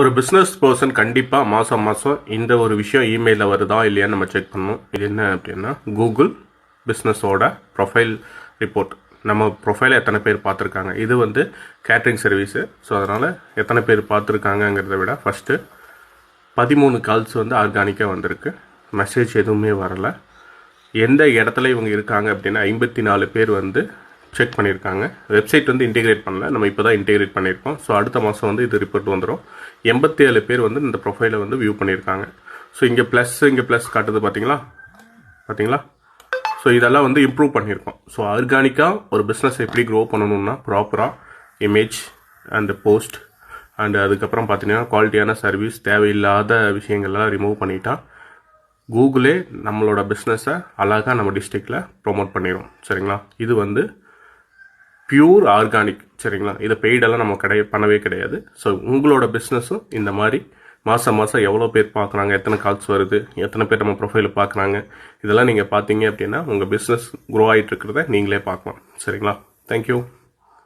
ஒரு business person கண்டிப்பாக மாதம் மாதம் இந்த ஒரு விஷயம் இமெயிலில் வருதா இல்லையான்னு நம்ம செக் பண்ணணும். இது என்ன அப்படின்னா கூகுள் பிஸ்னஸோட ப்ரொஃபைல் ரிப்போர்ட் நம்ம ப்ரொஃபைலை எத்தனை பேர் பார்த்துருக்காங்க? இது வந்து கேட்ரிங் சர்வீஸு ஸோ அதனால் எத்தனை பேர் பார்த்துருக்காங்கங்கிறத விட ஃபஸ்ட்டு பதிமூணு கால்ஸ் வந்து ஆர்கானிக்காக வந்திருக்கு. மெசேஜ் எதுவுமே வரல. எந்த இடத்துல இவங்க இருக்காங்க அப்படின்னா ஐம்பத்தி நாலு பேர் வந்து செக் பண்ணியிருக்காங்க. வெப்சைட் வந்து இன்டிகிரேட் பண்ணல. நம்ம இப்போ தான் இன்டிகிரேட் பண்ணியிருக்கோம். ஸோ அடுத்த மாதம் வந்து இது ரிப்போர்ட் வந்துடும் எண்பத்தி ஏழு பேர் வந்து இந்த ப்ரொஃபைலை வந்து வியூ பண்ணியிருக்காங்க. ஸோ இங்கே ப்ளஸ் இங்கே ப்ளஸ் காட்டுது பார்த்தீங்களா பார்த்தீங்களா ஸோ இதெல்லாம் வந்து இம்ப்ரூவ் பண்ணியிருக்கோம். ஸோ ஆர்கானிக்காக ஒரு பிஸ்னஸ் எப்படி க்ரோ பண்ணணும்னா ப்ராப்பராக இமேஜ் அண்ட் போஸ்ட் அண்ட் அதுக்கப்புறம் பார்த்தீங்கன்னா குவாலிட்டியான சர்வீஸ் தேவையில்லாத விஷயங்கள்லாம் ரிமூவ் பண்ணிட்டா கூகுளே நம்மளோட பிஸ்னஸை அழகாக நம்ம டிஸ்ட்ரிக்டில் ப்ரோமோட் பண்ணிடும் சரிங்களா? இது வந்து பியூர் ஆர்கானிக் சரிங்களா? இதை பெய்டெல்லாம் நம்ம கிடையாது பண்ணவே கிடையாது. ஸோ உங்களோட பிஸ்னஸும் இந்த மாதிரி மாதம் மாதம் எவ்வளோ பேர் பார்க்குறாங்க எத்தனை கால்ஸ் வருது எத்தனை பேர் நம்ம ப்ரொஃபைல் பார்க்குறாங்க இதெல்லாம் நீங்கள் பார்த்தீங்க அப்படின்னா உங்கள் பிஸ்னஸ் குரோ ஆகிட்டு இருக்கிறத நீங்களே பார்க்கலாம். சரிங்களா? தேங்க்யூ